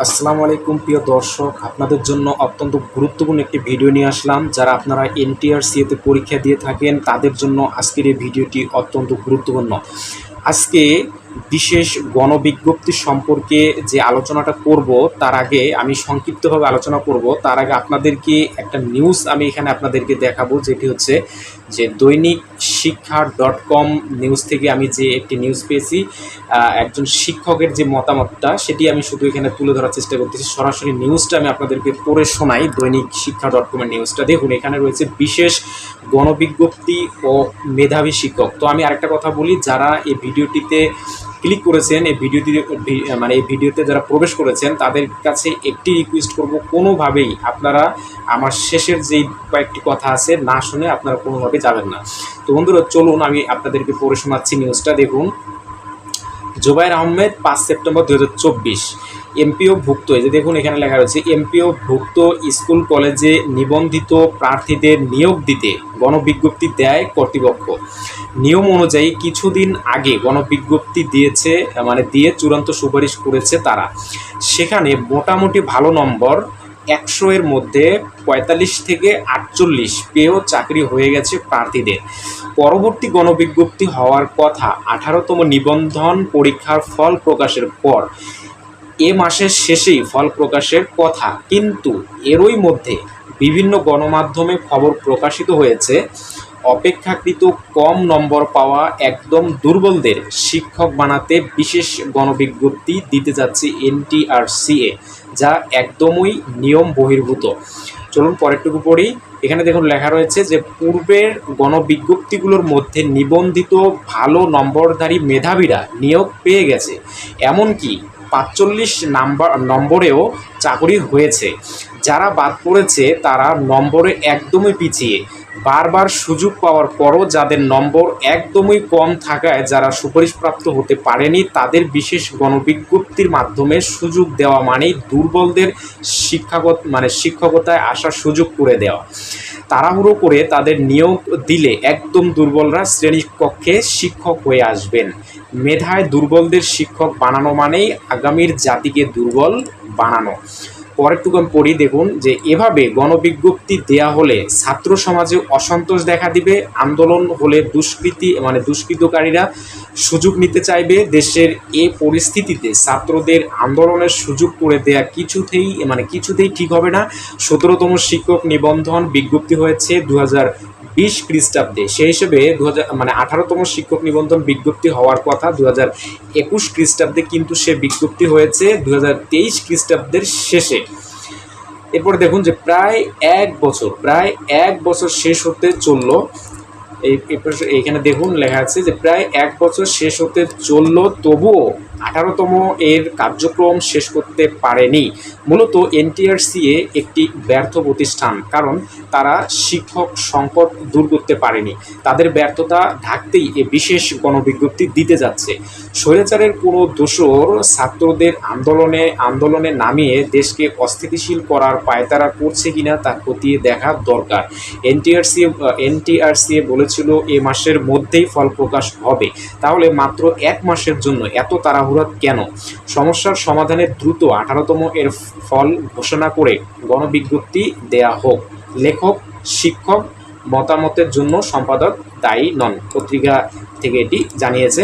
আসসালামু আলাইকুম, প্রিয় দর্শক। আপনাদের জন্য অত্যন্ত গুরুত্বপূর্ণ একটি ভিডিও নিয়ে আসলাম। যারা আপনারা এনটিআরসিএতে পরীক্ষা দিয়ে থাকেন, তাদের জন্য আজকের এই ভিডিওটি অত্যন্ত গুরুত্বপূর্ণ। আজকে বিশেষ গণবিজ্ঞপ্তি সম্পর্কে যে আলোচনাটা করব, তার আগে আমি সংক্ষিপ্তভাবে আলোচনা করব। তার আগে আপনাদেরকে একটা নিউজ আমি এখানে আপনাদেরকে দেখাবো, যেটি হচ্ছে যে দৈনিক শিক্ষা ডট কম নিউজ থেকে আমি যে একটি নিউজ পেয়েছি একজন শিক্ষকের যে মতামতটা, সেটি আমি শুধু এখানে তুলে ধরার চেষ্টা করতেছি। সরাসরি নিউজটা আমি আপনাদেরকে পড়ে শোনাই, দৈনিক শিক্ষা ডট কমের নিউজটা। দেখুন, এখানে রয়েছে বিশেষ গণবিজ্ঞপ্তি ও মেধাবী শিক্ষক। তো আমি আরেকটা কথা বলি, যারা এই ভিডিওটিতে ক্লিক করেছেন, এই ভিডিওটি মানে এই ভিডিওতে যারা প্রবেশ করেছেন, তাদের কাছে একটি রিকোয়েস্ট করব, কোনোভাবেই আপনারা আমার শেষের যেই কয়েকটি কথা আছে না শুনে আপনারা কোনোভাবে যাবেন না। তো বন্ধুরা, চলুন আমি আপনাদেরকে পড়ে শোনাচ্ছি নিউজটা দেখুন, জুবাইর আহমেদ পাঁচ সেপ্টেম্বর দু হাজার চব্বিশ। হাজার এমপিও ভুক্ত এই যে দেখুন এখানে লেখা রয়েছে এমপিও ভুক্ত স্কুল কলেজে নিবন্ধিত প্রার্থীদের নিয়োগ দিতে গণবিজ্ঞপ্তি দেয় কর্তৃপক্ষ। নিয়ম অনুযায়ী কিছুদিন আগে গণবিজ্ঞপ্তি দিয়েছে মানে দিয়ে চূড়ান্ত সুপারিশ করেছে তারা। সেখানে মোটামুটি ভালো নম্বর, একশো এর মধ্যে পঁয়তাল্লিশ থেকে আটচল্লিশ পেয়েও চাকরি হয়ে গেছে প্রার্থীদের। পরবর্তী গণবিজ্ঞপ্তি হওয়ার কথা, আঠারোতম নিবন্ধন পরীক্ষার ফল প্রকাশের পর এ মাসের শেষেই ফল প্রকাশের কথা, কিন্তু এরই মধ্যে বিভিন্ন গণমাধ্যমে খবর প্রকাশিত হয়েছে। অপেক্ষাকৃত কম নম্বর পাওয়া একদম দুর্বলদের শিক্ষক বানাতে বিশেষ গণবিজ্ঞপ্তি দিতে যাচ্ছে এনটিআরসিএ, যা একদমই নিয়ম বহির্ভূত। চলুন পরেরটুকু পড়ি। এখানে দেখুন লেখা রয়েছে যে, পূর্বের গণবিজ্ঞপ্তিগুলোর মধ্যে নিবন্ধিত ভালো নম্বরধারী মেধাবীরা নিয়োগ পেয়ে গেছে। এমনকি পাঁচচল্লিশ নাম্বার নম্বরেও চাকরি হয়েছে। যারা বাদ পড়েছে তারা নম্বরে একদমই পিছিয়ে। বারবার সুযোগ পাওয়ার পরও যাদের নম্বর একদমই কম থাকায় যারা সুপারিশপ্রাপ্ত হতে পারেনি, তাদের বিশেষ গণবিজ্ঞপ্তির মাধ্যমে সুযোগ দেওয়া মানেই দুর্বলদের শিক্ষাগত মানে শিক্ষকতায় আসার সুযোগ করে দেওয়া। তাড়াহুড়ো করে তাদের নিয়োগ দিলে একদম দুর্বলরা শ্রেণীকক্ষে শিক্ষক হয়ে আসবেন। মেধায় দুর্বলদের শিক্ষক বানানো মানেই আগামীর জাতিকে দুর্বল বানানো। পরেরটুকু আমি পড়ি দেখুন যে এভাবে গণবিজ্ঞপ্তি দেয়া হলে ছাত্র সমাজে অসন্তোষ দেখা দিবে, আন্দোলন হলে দুষ্কৃতি মানে দুষ্কৃতকারীরা সুযোগ নিতে চাইবে, দেশের এ পরিস্থিতিতে ছাত্রদের আন্দোলনের সুযোগ করে দেয়া কিছুতেই মানে কিছুতেই ঠিক হবে না। সতেরোতম শিক্ষক নিবন্ধন বিজ্ঞপ্তি হয়েছে দু হাজার বিশ খ্রিস্টাব্দে। সেই হিসেবে দু হাজার মানে আঠারোতম শিক্ষক নিবন্ধন বিজ্ঞপ্তি হওয়ার কথা দু হাজার একুশ খ্রিস্টাব্দে কিন্তু সে বিজ্ঞপ্তি হয়েছে দু হাজার তেইশ খ্রিস্টাব্দের শেষে। এরপর দেখুন যে প্রায় এক বছর, প্রায় এক বছর শেষ হতে চলল। এই এইখানে দেখুন লেখা আছে যে প্রায় এক বছর শেষ হতে চলল, তবুও আঠারোতম এর কার্যক্রম শেষ করতে পারেনি। মূলত এনটিআরসিএ একটি ব্যর্থ প্রতিষ্ঠান, কারণ তারা শিক্ষক সংকট দূর করতে পারেনি। তাদের ব্যর্থতা ঢাকতেই এ বিশেষ গণবিজ্ঞপ্তি দিতে যাচ্ছে। স্বৈরাচারের কোনো দোষর ছাত্রদের আন্দোলনে আন্দোলনে নামিয়ে দেশকে অস্থিতিশীল করার পায়তারা করছে কিনা তা খতিয়ে দেখা দরকার। এনটিআরসি এনটিআরসিএ বলেছিল, এ মাসের মধ্যেই ফল প্রকাশ হবে। তাহলে মাত্র এক মাসের জন্য এত তাড়াহুড়া কেন? সমস্যার সমাধানে দ্রুত আঠারোতম এর ফল ঘোষণা করে গণবিজ্ঞপ্তি দেয়া হোক। লেখক, শিক্ষক, মতামতের জন্য সম্পাদক দায়ী নন। পত্রিকা থেকে এটি জানিয়েছে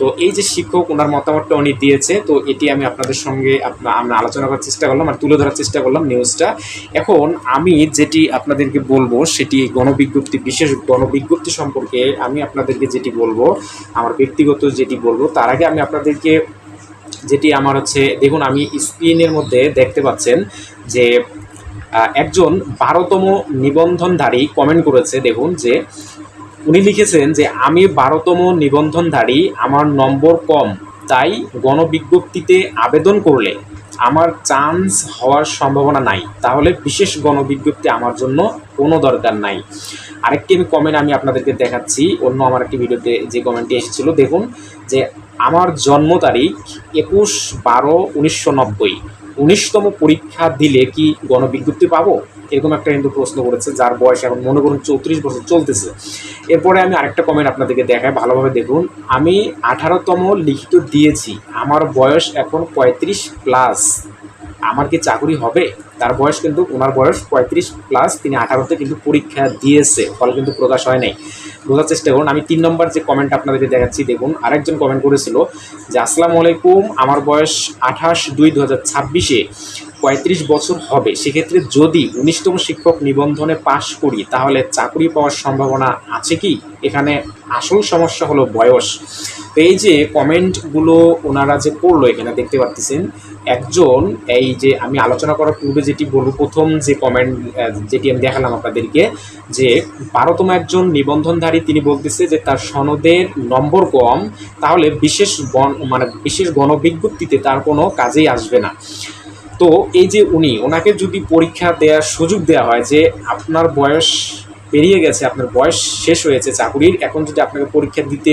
তো এই যে শিক্ষক, ওনার মতামতটা উনি দিয়েছে, তো এটি আমি আপনাদের সঙ্গে আমরা আলোচনা করার চেষ্টা করলাম আর তুলে ধরার চেষ্টা করলাম নিউজটা এখন আমি যেটি আপনাদেরকে বলব, সেটি গণবিজ্ঞপ্তি, বিশেষ গণবিজ্ঞপ্তি সম্পর্কে আমি আপনাদেরকে যেটি বলব, আমার ব্যক্তিগত যেটি বলব, তার আগে আমি আপনাদেরকে যেটি আমার হচ্ছে, দেখুন আমি স্ক্রিনের মধ্যে দেখতে পাচ্ছেন যে একজন বারোতম নিবন্ধনধারী কমেন্ট করেছে, দেখুন যে উনি লিখেছেন যে, আমি বারোতম নিবন্ধনধারী, আমার নম্বর কম, তাই গণবিজ্ঞপ্তিতে আবেদন করলে আমার চান্স হওয়ার সম্ভাবনা নাই। তাহলে বিশেষ গণবিজ্ঞপ্তি আমার জন্য কোনো দরকার নাই। আরেকটি আমি কমেন্ট আমি আপনাদেরকে দেখাচ্ছি, অন্য আমার একটি ভিডিওতে যে কমেন্টটি এসেছিল, দেখুন, যে আমার জন্ম তারিখ একুশ বারো উনিশশো নব্বই। উনিশতম পরীক্ষা দিলে কি গণবিজ্ঞপ্তি পাবো? এরকম একটা কিন্তু প্রশ্ন করেছে, যার বয়স এখন মনে করুন চৌত্রিশ বছর চলতেছে। এরপরে আমি আরেকটা কমেন্ট আপনাদেরকে দেখাই, ভালোভাবে দেখুন। আমি আঠারোতম লিখিত দিয়েছি, আমার বয়স এখন পঁয়ত্রিশ প্লাস আমার কি চাকরি হবে? তার বয়স কিন্তু, ওনার বয়স পঁয়ত্রিশ প্লাস তিনি আঠারোতে কিন্তু পরীক্ষা দিয়েছে, ফল কিন্তু প্রকাশ হয় নাই। বোঝার চেষ্টা করুন, আমি তিন নম্বর যে কমেন্ট আপনাদেরকে দেখাচ্ছি, দেখুন, আরেকজন কমেন্ট করেছিল যে, আসসালামু আলাইকুম, আমার বয়স আঠাশ দুই দু হাজার ছাব্বিশে। পঁয়ত্রিশ বছর হবে, সেক্ষেত্রে যদি উনিশতম শিক্ষক নিবন্ধনে পাশ করি, তাহলে চাকরি পাওয়ার সম্ভাবনা আছে কি? এখানে আসল সমস্যা হলো বয়স। তো এই যে কমেন্টগুলো ওনারা যে করল এখানে দেখতে পাচ্ছেন একজন এই যে আমি আলোচনা করার পূর্বে যেটি বলব, প্রথম যে কমেন্ট যেটি আমি দেখালাম আপনাদেরকে, যে বারোতম একজন নিবন্ধনধারী তিনি বলতেছে যে তার সনদের নম্বর কম, তাহলে বিশেষ মানে বিশেষ গণবিজ্ঞপ্তিতে তার কোনো কাজেই আসবে না। তো এই যে উনি, ওনাকে যদি পরীক্ষা দেওয়ার সুযোগ দেওয়া হয় যে আপনার বয়স পেরিয়ে গেছে, আপনার বয়স শেষ হয়েছে চাকুরির, এখন যদি আপনাকে পরীক্ষা দিতে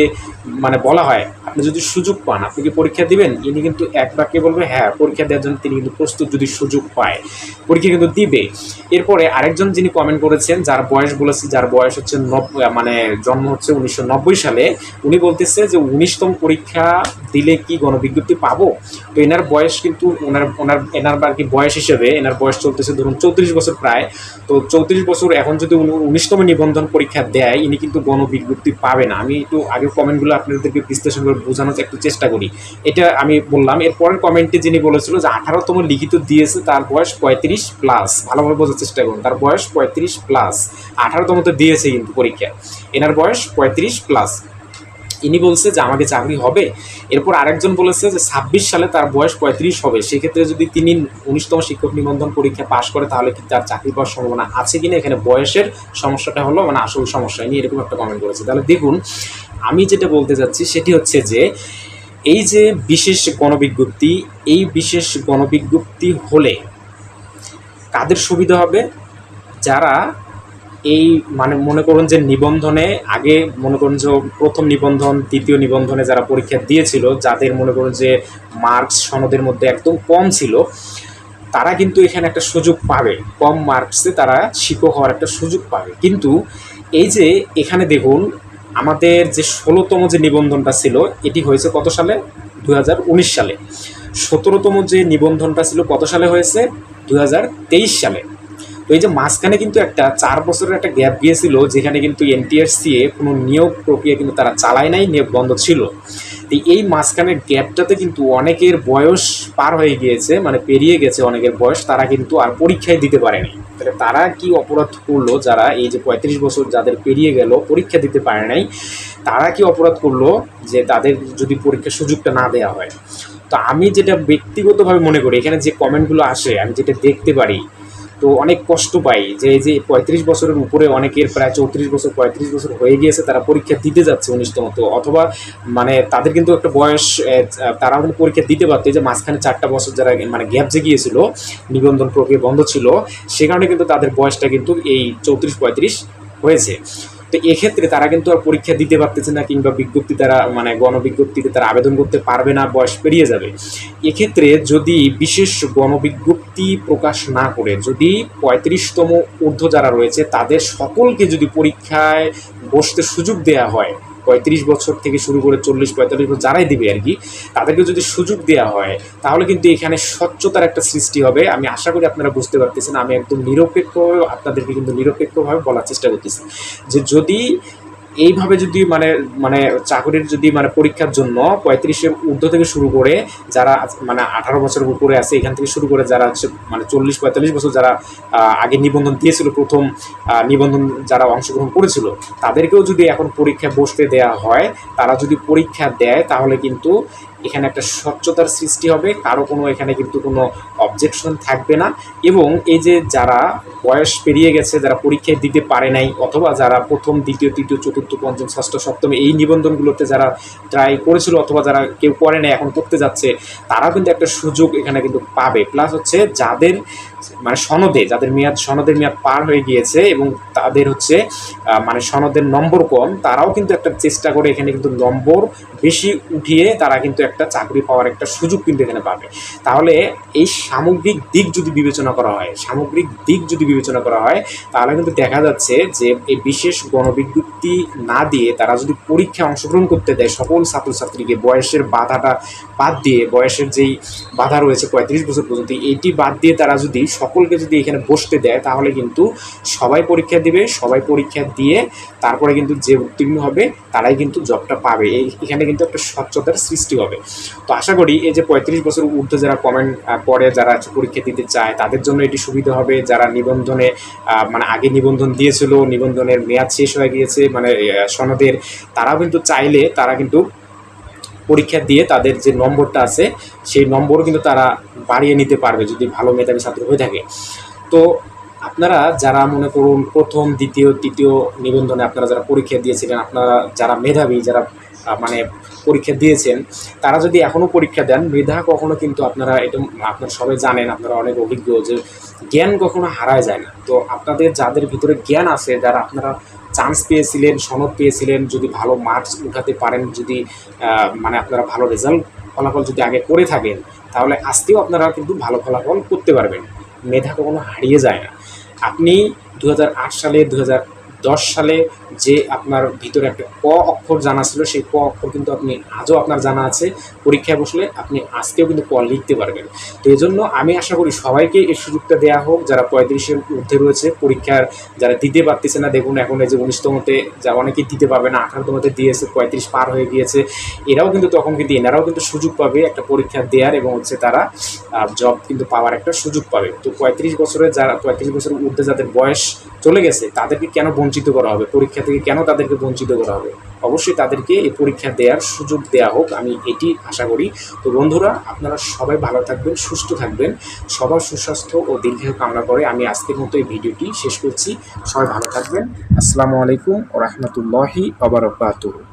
মানে বলা হয় আপনি যদি সুযোগ পান, আপনি কি পরীক্ষা দিবেন? ইনি কিন্তু এক বাক্যে বলবে হ্যাঁ পরীক্ষা দেওয়ার জন্য তিনি কিন্তু প্রস্তুত যদি সুযোগ পায়। পরীক্ষা কিন্তু দিবে। এরপরে আরেকজন যিনি কমেন্ট করেছেন, যার বয়স বলেছি, যার বয়স হচ্ছে মানে জন্ম হচ্ছে উনিশশো নব্বই সালে, উনি বলতেছে যে, উনিশতম পরীক্ষা দিলে কি গণবিজ্ঞপ্তি পাবো? তো এনার বয়স কিন্তু, ওনার ওনার, এনার আর কি বয়স হিসেবে, এনার বয়স চলতেছে ধরুন চৌত্রিশ বছর প্রায়। তো চৌত্রিশ বছর এখন যদি উনি উনিশতম নিবন্ধন পরীক্ষা দেয়, ইনি কিন্তু গণবিজ্ঞপ্তি পাবে না। আমি একটু আগের কমেন্টগুলো আপনাদেরকে বিশ্লেষণ করে বোঝানোর একটু চেষ্টা করি। এটা আমি বললাম এর পরের কমেন্টে যিনি বলেছিল যে আঠারোতম লিখিত দিয়েছে, তার বয়স পঁয়ত্রিশ প্লাস ভালোভাবে বোঝার চেষ্টা করুন, তার বয়স পঁয়ত্রিশ প্লাস আঠারোতম তো দিয়েছে কিন্তু পরীক্ষা। এনার বয়স পঁয়ত্রিশ প্লাস ইনি বলছে যে, আমাকে চাকরি হবে? এরপর আরেকজন বলেছে যে, ছাব্বিশ সালে তার বয়স পঁয়ত্রিশ হবে। সেক্ষেত্রে যদি তিনি উনিশতম শিক্ষক নিবন্ধন পরীক্ষা পাশ করে, তাহলে কি তার চাকরি পাওয়ার সম্ভাবনা আছে কিনা? এখানে বয়সের সমস্যাটা হলো মানে আসল সমস্যা। ইনি এরকম একটা কমেন্ট করেছে। তাহলে দেখুন আমি যেটা বলতে চাচ্ছি সেটি হচ্ছে যে, এই যে বিশেষ গণবিজ্ঞপ্তি, এই বিশেষ গণবিজ্ঞপ্তি হলে কাদের সুবিধা হবে? যারা এই মানে মনে করুন যে নিবন্ধনে, আগে মনে করুন যে প্রথম নিবন্ধন, দ্বিতীয় নিবন্ধনে যারা পরীক্ষা দিয়েছিল, যাদের মনে করুন যে মার্কস সনদের মধ্যে একদম কম ছিল, তারা কিন্তু এখানে একটা সুযোগ পাবে। কম মার্কসে তারা শিক্ষক হওয়ার একটা সুযোগ পাবে। কিন্তু এই যে এখানে দেখুন আমাদের যে ষোলোতম যে নিবন্ধনটা ছিল, এটি হয়েছে কত সালে? দু হাজার উনিশ সালে। সতেরোতম যে নিবন্ধনটা ছিল কত সালে হয়েছে? দু হাজার তেইশ সালে। তো এই যে মাঝখানে কিন্তু একটা চার বছরের একটা গ্যাপ গিয়েছিল, যেখানে কিন্তু এনটিআরসিএ কোনো নিয়োগ প্রক্রিয়া কিন্তু তারা চালায় নাই, নিয়োগ বন্ধ ছিল। তো এই মাঝখানের গ্যাপটাতে কিন্তু অনেকের বয়স পার হয়ে গিয়েছে মানে পেরিয়ে গেছে অনেকের বয়স, তারা কিন্তু আর পরীক্ষায় দিতে পারেনি। তাহলে তারা কি অপরাধ করল, যারা এই যে পঁয়ত্রিশ বছর যাদের পেরিয়ে গেল, পরীক্ষা দিতে পারে নাই, তারা কি অপরাধ করল যে তাদের যদি পরীক্ষার সুযোগটা না দেওয়া হয়? তো আমি যেটা ব্যক্তিগতভাবে মনে করি, এখানে যে কমেন্টগুলো আসে, আমি যেটা দেখতে পারি তো অনেক কষ্ট পাই যে এই যে পঁয়ত্রিশ বছরের উপরে অনেকের প্রায় চৌত্রিশ বছর, পঁয়ত্রিশ বছর হয়ে গিয়েছে, তারা পরীক্ষা দিতে যাচ্ছে উনিশতম। তো অথবা মানে তাদের কিন্তু একটা বয়স তারা কিন্তু পরীক্ষা দিতে পারতো। যে মাঝখানে চারটা বছর যারা মানে গ্যাপ যে গিয়েছিল নিবন্ধন প্রক্রিয়া বন্ধ ছিল, সে কারণে কিন্তু তাদের বয়সটা কিন্তু এই চৌত্রিশ, পঁয়ত্রিশ হয়েছে। তো এক্ষেত্রে তারা কিন্তু আর পরীক্ষা দিতে পারতেছে না কিংবা বিজ্ঞপ্তি তারা মানে গণবিজ্ঞপ্তিতে তারা আবেদন করতে পারবে না, বয়স পেরিয়ে যাবে। এক্ষেত্রে যদি বিশেষ গণবিজ্ঞপ্তি প্রকাশ না করে, যদি পঁয়ত্রিশতম ঊর্ধ্ব যারা রয়েছে, তাদের সকলকে যদি পরীক্ষায় বসতে সুযোগ দেওয়া হয় পঁয়ত্রিশ বছর থেকে শুরু করে চল্লিশ, পঁয়তাল্লিশ বছর যারাই দিবে আর কি, তাদেরকে যদি সুযোগ দেওয়া হয়, তাহলে কিন্তু এখানে স্বচ্ছতার একটা সৃষ্টি হবে। আমি আশা করি আপনারা বুঝতে পারতেছেন, আমি একদম নিরপেক্ষ, আপনাদেরকে কিন্তু নিরপেক্ষভাবে বলার চেষ্টা করতেছি। যে যদি এইভাবে যদি মানে মানে চাকরির যদি মানে পরীক্ষার জন্য পঁয়ত্রিশের ঊর্ধ্ব থেকে শুরু করে যারা মানে আঠারো বছরের উপরে আছে, এখান থেকে শুরু করে যারা হচ্ছে মানে চল্লিশ, পঁয়তাল্লিশ বছর যারা আগে নিবন্ধন দিয়েছিল, প্রথম নিবন্ধন যারা অংশগ্রহণ করেছিল, তাদেরকেও যদি এখন পরীক্ষা বসতে দেয়া হয়, তারা যদি পরীক্ষা দেয়, তাহলে কিন্তু এখানে একটা স্বচ্ছতার সৃষ্টি হবে, কারও কোনো এখানে কিন্তু কোনো অবজেকশন থাকবে না। এবং এই যে যারা বয়স পেরিয়ে গেছে, যারা পরীক্ষায় দিতে পারে নাই, অথবা যারা প্রথম, দ্বিতীয়, তৃতীয়, চতুর্থ, পঞ্চম, ষষ্ঠ, সপ্তম এই নিবন্ধনগুলোতে যারা ট্রাই করেছিল অথবা যারা কেউ করে নাই, এখন করতে যাচ্ছে তারা কিন্তু একটা সুযোগ এখানে কিন্তু পাবে। প্লাস হচ্ছে যাদের মানে সনদে, যাদের মেয়াদ, সনদের মেয়াদ পার হয়ে গিয়েছে এবং তাদের হচ্ছে মানে সনদের নম্বর কম, তারাও কিন্তু একটা চেষ্টা করে এখানে কিন্তু নম্বর বেশি উঠিয়ে তারা কিন্তু একটা চাকরি পাওয়ার একটা সুযোগ কিন্তু এখানে পাবে। তাহলে এই সামগ্রিক দিক যদি বিবেচনা করা হয়, সামগ্রিক দিক যদি বিবেচনা করা হয়, তাহলে কিন্তু দেখা যাচ্ছে যে এই বিশেষ গণবিজ্ঞপ্তি না দিয়ে তারা যদি পরীক্ষায় অংশগ্রহণ করতে দেয় সকল ছাত্রছাত্রীকে, বয়সের বাধাটা বাদ দিয়ে, বয়সের যেই বাধা রয়েছে পঁয়ত্রিশ বছর পর্যন্ত এটি বাদ দিয়ে তারা যদি সকলকে যদি এখানে বসতে দেয়, তাহলে কিন্তু সবাই পরীক্ষা দিবে, সবাই পরীক্ষা দিয়ে তারপরে কিন্তু যে উত্তীর্ণ হবে, তারাই কিন্তু জবটা পাবে। এই, এখানে কিন্তু একটা স্বচ্ছতার সৃষ্টি হবে। তো আশা করি এই যে পঁয়ত্রিশ বছর ঊর্ধ্বে যারা কমেন্ট করে যারা পরীক্ষা দিতে চায়, তাদের জন্য এটি সুবিধা হবে। যারা নিবন্ধনে মানে আগে নিবন্ধন দিয়েছিল, নিবন্ধনের মেয়াদ শেষ হয়ে গিয়েছে মানে সনদের, তারাও কিন্তু চাইলে তারা কিন্তু পরীক্ষা দিয়ে তাদের যে নম্বরটা আছে, সেই নম্বরও কিন্তু তারা বাড়িয়ে নিতে পারবে যদি ভালো মেধাবী ছাত্র হয়ে থাকে। তো আপনারা যারা মনে করুন প্রথম, দ্বিতীয়, তৃতীয় নিবন্ধনে আপনারা যারা পরীক্ষা দিয়েছিলেন, আপনারা যারা মেধাবী, যারা মানে পরীক্ষা দিয়েছেন, তারা যদি এখনও পরীক্ষা দেন, মেধা কখনো কিন্তু আপনারা এটা আপনারা সবাই জানেন, আপনারা অনেক অভিজ্ঞ যে জ্ঞান কখনো হারায় যায় না। তো আপনাদের যাদের ভিতরে জ্ঞান আছে, যারা আপনারা চান্স পেয়েছিলেন, সনদ পেয়েছিলেন, যদি ভালো মার্কস উঠাতে পারেন, যদি মানে আপনারা ভালো রেজাল্ট ফলাফল যদি আগে করে থাকেন, তাহলে আজকেও আপনারা কিন্তু ভালো ফলাফল করতে পারবেন। মেধা কখনো হারিয়ে যায় না। আপনি দু হাজার আট সালে দু সালে যে আপনার ভিতরে একটা ক অক্ষর জানা ছিল, সেই ক অক্ষর কিন্তু আপনি আজও আপনার জানা আছে। পরীক্ষায় বসলে আপনি আজকেও কিন্তু ক লিখতে পারবেন। তো এই জন্য আমি আশা করি সবাইকে এই সুযোগটা দেওয়া হোক, যারা পঁয়ত্রিশের ঊর্ধ্বে রয়েছে, পরীক্ষার যারা দিতে পারতেছে না, দেখুন এখন এই যে উনিশতমতে যা অনেকেই দিতে পারবে না আঠারোতমতে দিয়েছে, পঁয়ত্রিশ পার হয়ে গিয়েছে। এরাও কিন্তু তখন কিন্তু, এনারাও কিন্তু সুযোগ পাবে একটা পরীক্ষা দেওয়ার এবং হচ্ছে তারা জব কিন্তু পাওয়ার একটা সুযোগ পাবে। তো পঁয়ত্রিশ বছরের যারা, পঁয়ত্রিশ বছরের ঊর্ধ্বে যাদের বয়স চলে গেছে, তাদেরকে কেন বঞ্চিত করা হবে? পরীক্ষা থেকে কেন তাদেরকে বঞ্চিত করা হবে? অবশ্যই তাদেরকে এই পরীক্ষা দেওয়ার সুযোগ দেওয়া হোক, আমি এটি আশা করি। তো বন্ধুরা, আপনারা সবাই ভালো থাকবেন, সুস্থ থাকবেন, সবার সুস্বাস্থ্য ও দীর্ঘায়ু কামনা করে আমি আজকের মতো এই ভিডিওটি শেষ করছি। সবাই ভালো থাকবেন। আসসালামু আলাইকুম ও রহমতুল্লাহি আবরকাতুহ